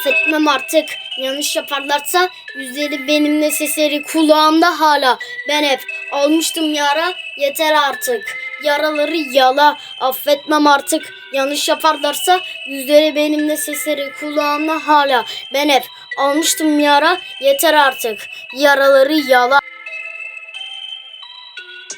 Affetmem artık. Yanlış yaparlarsa yüzleri benimle sesleri kulağımda hala. Ben hep almıştım yara yeter artık. Yaraları yala affetmem artık. Yanlış yaparlarsa yüzleri benimle sesleri kulağımda hala. Ben hep almıştım yara yeter artık. Yaraları yala.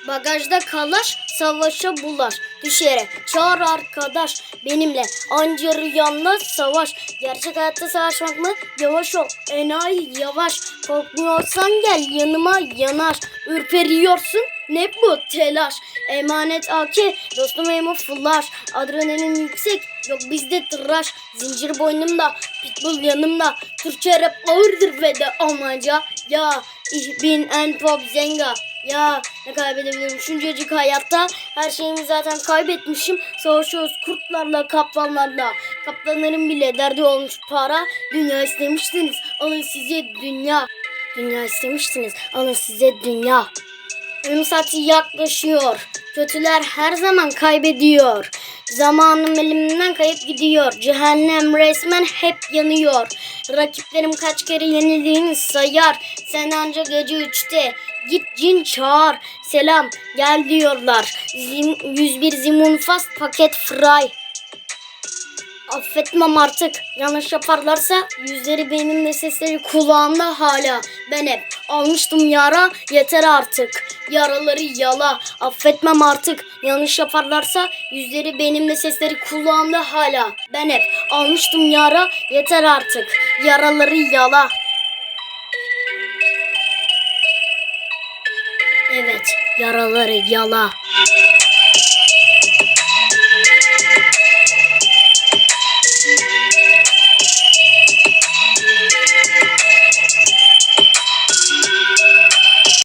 Bagajda kalaş, savaşa bulaş. Düş yere, çağır arkadaş. Benimle anca rüyanda savaş. Gerçek hayatta savaşmak mı? Yavaş ol, enayi yavaş. Korkmuyorsan gel yanıma yanaş. Ürperiyorsun, ne bu telaş? Emanet AK, dostum emo flash. Adrenalin yüksek, yok bizde tıraş. Zincir boynumda, pitbull yanımda. Türkçe rap ağırdır ve de Almanca. Ya, ich bin ein Pop Zenga. Ya ne kaybedebilirim şuncacık hayatta her şeyimi zaten kaybetmişim. Savaşıyoruz kurtlarla kaplanlarla. Kaplanların bile derdi olmuş para. Dünya istemiştiniz. Alın size dünya. Dünya istemiştiniz. Alın size dünya. Ölüm saati yaklaşıyor. Kötüler her zaman kaybediyor. Zamanım elimden kayıp gidiyor. Cehennem resmen hep yanıyor. Rakiplerim kaç kere yenildiğini sayar. Sen anca gece üçte git cin çağır. Selam gel diyorlar. Zim, 101 zimun fast paket fry. Affetmem artık. Yanlış yaparlarsa yüzleri benimle sesleri kulağımda hala. Ben hep almıştım yara yeter artık. Yaraları yala. Affetmem artık. Yanlış yaparlarsa yüzleri benimle sesleri kulağımda hala. Ben hep almıştım yara yeter artık. Yaraları yala. Evet, yaraları yala.